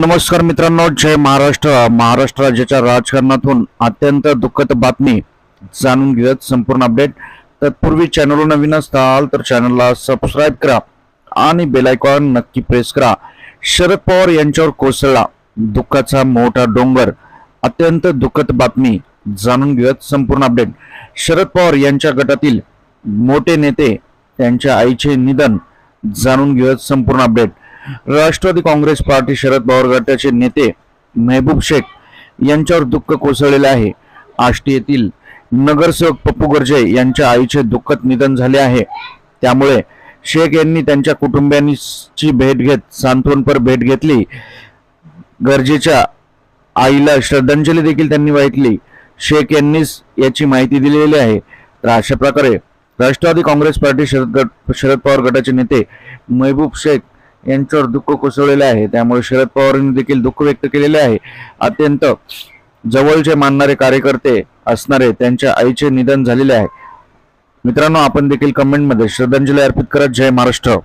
नमस्कार मित्रांनो जय महाराष्ट्र. महाराष्ट्र राज्याच्या राजकारणातून अत्यंत दुःखद बातमी जाणून घेऊयात संपूर्ण अपडेट तत्पूर्वी चॅनलवर नवीन असताल तर चॅनलला सबस्क्राईब करा आणि बेलायकॉन नक्की प्रेस करा. शरद पवार यांच्यावर कोसळला दुःखाचा मोठा डोंगर. अत्यंत दुःखद बातमी जाणून घेऊयात संपूर्ण अपडेट शरद पवार यांच्या गटातील मोठे नेते त्यांच्या आईचे निधन जाणून घेऊयात संपूर्ण अपडेट राष्ट्रवादी काँग्रेस पार्टी शरद पवार गटाचे नेते मेहबूब शेख यांच्यावर दुःख कोसळलेले आहे. आष्टी येथील नगरसेवक पप्पू गर्जे यांच्या आईचे दुःखद निधन झाले आहे. त्यामुळे शेख यांनी त्यांच्या कुटुंबियांची भेट घेत सांत्वनपर भेट घेतली. गरजेच्या आईला श्रद्धांजली देखील त्यांनी वाहितली. शेख यांनीच याची माहिती दिलेली आहे. तर अशा प्रकारे राष्ट्रवादी काँग्रेस पार्टी शरद गट शरद पवार गटाचे नेते महबूब शेख यांच्यावर दुःख कोसळलेले आहे. त्यामुळे शरद पवारांनी देखील दुःख व्यक्त केलेले आहे. अत्यंत जवळचे मानणारे कार्यकर्ते असणारे त्यांच्या आईचे निधन झालेले आहे. मित्रांनो आपण देखील कमेंटमध्ये श्रद्धांजली अर्पित करत जय महाराष्ट्र.